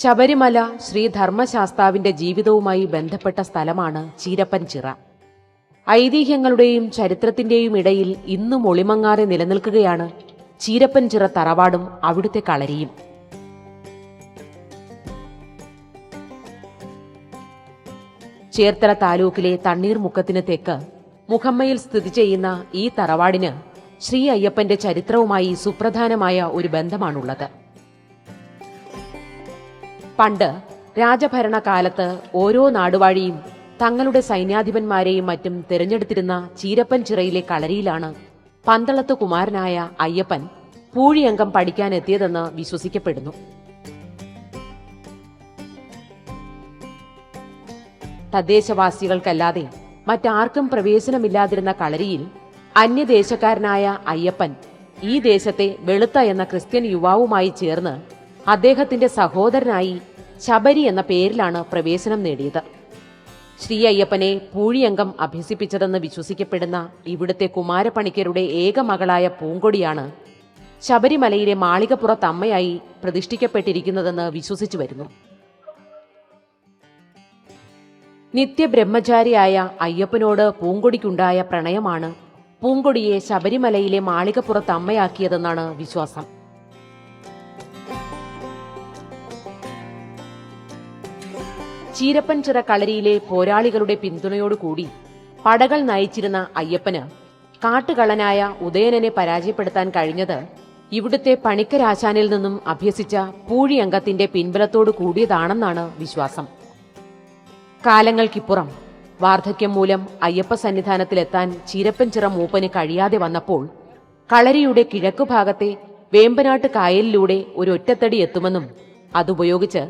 ശബരിമല ശ്രീ ധർമ്മശാസ്താവിന്റെ ജീവിതവുമായി ബന്ധപ്പെട്ട സ്ഥലമാണ് ചീരപ്പൻചിറ ഐതിഹ്യങ്ങളുടെയും ചരിത്രത്തിന്റെയും ഇടയിൽ ഇന്നും ഒളിമങ്ങാതെ നിലനിൽക്കുകയാണ് ചീരപ്പൻചിറ തറവാടും അവിടുത്തെ കളരിയും. ചേർത്തല താലൂക്കിലെ തണ്ണീർമുക്കത്തിന് തെക്ക് മുഖമ്മയിൽ സ്ഥിതി ചെയ്യുന്ന ഈ തറവാടിന് ശ്രീ അയ്യപ്പന്റെ ചരിത്രവുമായി സുപ്രധാനമായ ഒരു ബന്ധമാണുള്ളത്. പണ്ട് രാജഭരണകാലത്ത് ഓരോ നാടുവാഴിയും തങ്ങളുടെ സൈന്യാധിപന്മാരെയും മറ്റും തിരഞ്ഞെടുത്തിരുന്ന ചീരപ്പൻ ചിറയിലെ കളരിയിലാണ് പന്തളത്ത് കുമാരനായ അയ്യപ്പൻ പൂഴിയംഗം പഠിക്കാനെത്തിയതെന്ന് വിശ്വസിക്കപ്പെടുന്നു. തദ്ദേശവാസികൾക്കല്ലാതെ മറ്റാർക്കും പ്രവേശനമില്ലാതിരുന്ന കളരിയിൽ അന്യദേശക്കാരനായ അയ്യപ്പൻ ഈ ദേശത്തെ വെളുത്ത എന്ന ക്രിസ്ത്യൻ യുവാവുമായി ചേർന്ന് അദ്ദേഹത്തിന്റെ സഹോദരനായി ശബരി എന്ന പേരിലാണ് പ്രവേശനം നേടിയത്. ശ്രീ അയ്യപ്പനെ പൂഴിയംഗം അഭ്യസിപ്പിച്ചതെന്ന് വിശ്വസിക്കപ്പെടുന്ന ഇവിടുത്തെ കുമാരപ്പണിക്കരുടെ ഏക മകളായ പൂങ്കൊടിയാണ് ശബരിമലയിലെ മാളികപ്പുറത്തമ്മയായി പ്രതിഷ്ഠിക്കപ്പെട്ടിരിക്കുന്നതെന്ന് വിശ്വസിച്ചു വരുന്നു. നിത്യബ്രഹ്മചാരിയായ അയ്യപ്പനോട് പൂങ്കൊടിക്കുണ്ടായ പ്രണയമാണ് പൂങ്കൊടിയെ ശബരിമലയിലെ മാളികപ്പുറത്ത് അമ്മയാക്കിയതെന്നാണ് വിശ്വാസം. ചീരപ്പൻചിറ കളരിയിലെ പോരാളികളുടെ പിന്തുണയോടുകൂടി പടകൾ നയിച്ചിരുന്ന അയ്യപ്പന് കാട്ടുകള്ളനായ ഉദയനനെ പരാജയപ്പെടുത്താൻ കഴിഞ്ഞത് ഇവിടുത്തെ പണിക്കരാശാനിൽ നിന്നും അഭ്യസിച്ച പൂഴിയംഗത്തിന്റെ പിൻബലത്തോടു കൂടിയതാണെന്നാണ് വിശ്വാസം. കാലങ്ങൾക്കിപ്പുറം വാർദ്ധക്യം മൂലം അയ്യപ്പ സന്നിധാനത്തിലെത്താൻ ചീരപ്പൻചിറ മൂപ്പന് കഴിയാതെ വന്നപ്പോൾ കളരിയുടെ കിഴക്കുഭാഗത്തെ വേമ്പനാട്ട് കായലിലൂടെ ഒരു ഒറ്റത്തടി എത്തുമെന്നും അതുപയോഗിച്ച്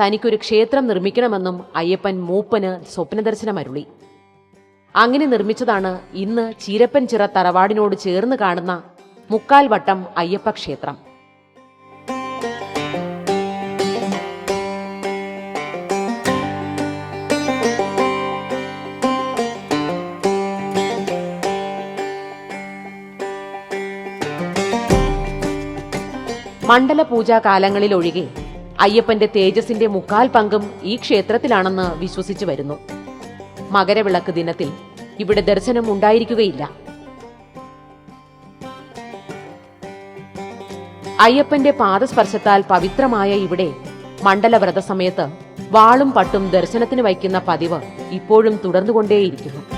തനിക്കൊരു ക്ഷേത്രം നിർമ്മിക്കണമെന്നും അയ്യപ്പൻ മൂപ്പന് സ്വപ്നദർശനം അരുളി അങ്ങനെ നിർമ്മിച്ചതാണ് ഇന്ന് ചീരപ്പൻ ചിറ തറവാടിനോട് ചേർന്ന് കാണുന്ന മുക്കാൽ വട്ടം അയ്യപ്പ ക്ഷേത്രം. മണ്ഡലപൂജാ കാലങ്ങളിലൊഴികെ അയ്യപ്പന്റെ തേജസിന്റെ മുക്കാൽ പങ്കും ഈ ക്ഷേത്രത്തിലാണെന്ന് വിശ്വസിച്ചു വരുന്നു. മകരവിളക്ക് ദിനത്തിൽ ഇവിടെ ദർശനം ഉണ്ടായിരിക്കുകയില്ല. അയ്യപ്പന്റെ പാദസ്പർശത്താൽ പവിത്രമായ ഇവിടെ മണ്ഡലവ്രത സമയത്ത് വാളും പട്ടും ദർശനത്തിന് വയ്ക്കുന്ന പതിവ് ഇപ്പോഴും തുടർന്നുകൊണ്ടേയിരിക്കുന്നു.